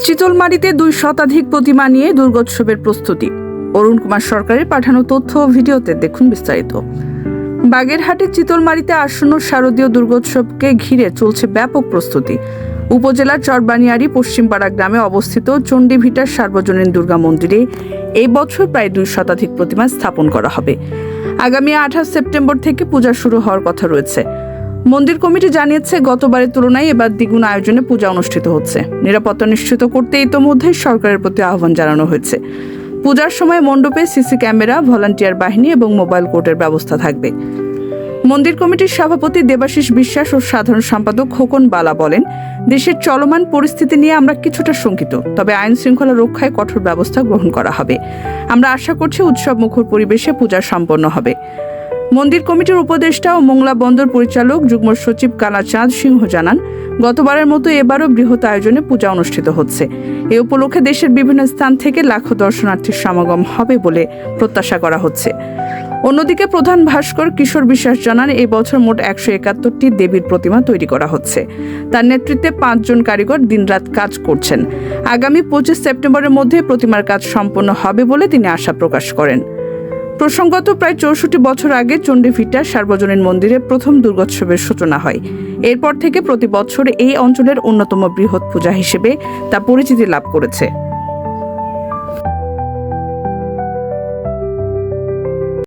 চিতলমারিতে দুই শতাধিক প্রতিমা নিয়ে দুর্গোৎসবের প্রস্তুতি। অরুণ কুমার সরকারের পাঠানো তথ্য ও ভিডিওতে দেখুন বিস্তারিত। বাগেরহাটের চিতলমারিতে আসন্ন শারদীয় দুর্গোৎসবকে ঘিরে চলছে ব্যাপক প্রস্তুতি। উপজেলার চরবানিয়ারি পশ্চিমপাড়া গ্রামে অবস্থিত চণ্ডীভিটার সার্বজনীন দুর্গা মন্দিরে এই বছর প্রায় দুই শতাধিক প্রতিমা স্থাপন করা হবে। আগামী আঠাশ সেপ্টেম্বর থেকে পূজা শুরু হওয়ার কথা রয়েছে। মন্দির কমিটি জানিয়েছে, গতবারের তুলনায় এবার দ্বিগুণ আয়োজনে পূজা অনুষ্ঠিত হচ্ছে। নিরাপত্তা নিশ্চিত করতে ইতোমধ্যে সরকারের প্রতি আহ্বান জানানো হয়েছে। পূজার সময় মণ্ডপে সিসি ক্যামেরা, ভলান্টিয়ার বাহিনী এবং মোবাইল কোর্টের ব্যবস্থা থাকবে। মন্দির কমিটির সভাপতি দেবাশিস বিশ্বাস ও সাধারণ সম্পাদক খোকন বালা বলেন, দেশের চলমান পরিস্থিতি নিয়ে আমরা কিছুটা শঙ্কিত, তবে আইন শৃঙ্খলা রক্ষায় কঠোর ব্যবস্থা গ্রহণ করা হবে। আমরা আশা করছি উৎসব মুখর পরিবেশে পূজা সম্পন্ন হবে। মন্দির কমিটির উপদেষ্টা ও মোংলা বন্দর পরিচালক যুগ্ম সচিব কালাচাঁদ সিংহ জানান, গতবারের মতো এবারও বৃহৎ আয়োজনে পূজা অনুষ্ঠিত হচ্ছে। এ উপলক্ষে দেশের বিভিন্ন স্থান থেকে লাখো দর্শনার্থীর সমাগম হবে বলে প্রত্যাশা করা হচ্ছে। অন্যদিকে প্রধান ভাস্কর কিশোর বিশ্বাস জানান এই বছর মোট একশো একাত্তরটি দেবীর প্রতিমা তৈরি করা হচ্ছে। তার নেতৃত্বে পাঁচজন কারিগর দিনরাত কাজ করছেন। আগামী পঁচিশ সেপ্টেম্বরের মধ্যে প্রতিমার কাজ সম্পন্ন হবে বলে তিনি আশা প্রকাশ করেন। প্রসঙ্গত প্রায় চৌষট্টি বছর আগে চণ্ডীভিটা সার্বজনীন মন্দিরে প্রথম দুর্গোৎসবের সূচনা হয়। এরপর থেকে প্রতি বছর এই অঞ্চলের অন্যতম বৃহৎ পূজা হিসেবে তা পরিচিতি লাভ করেছে।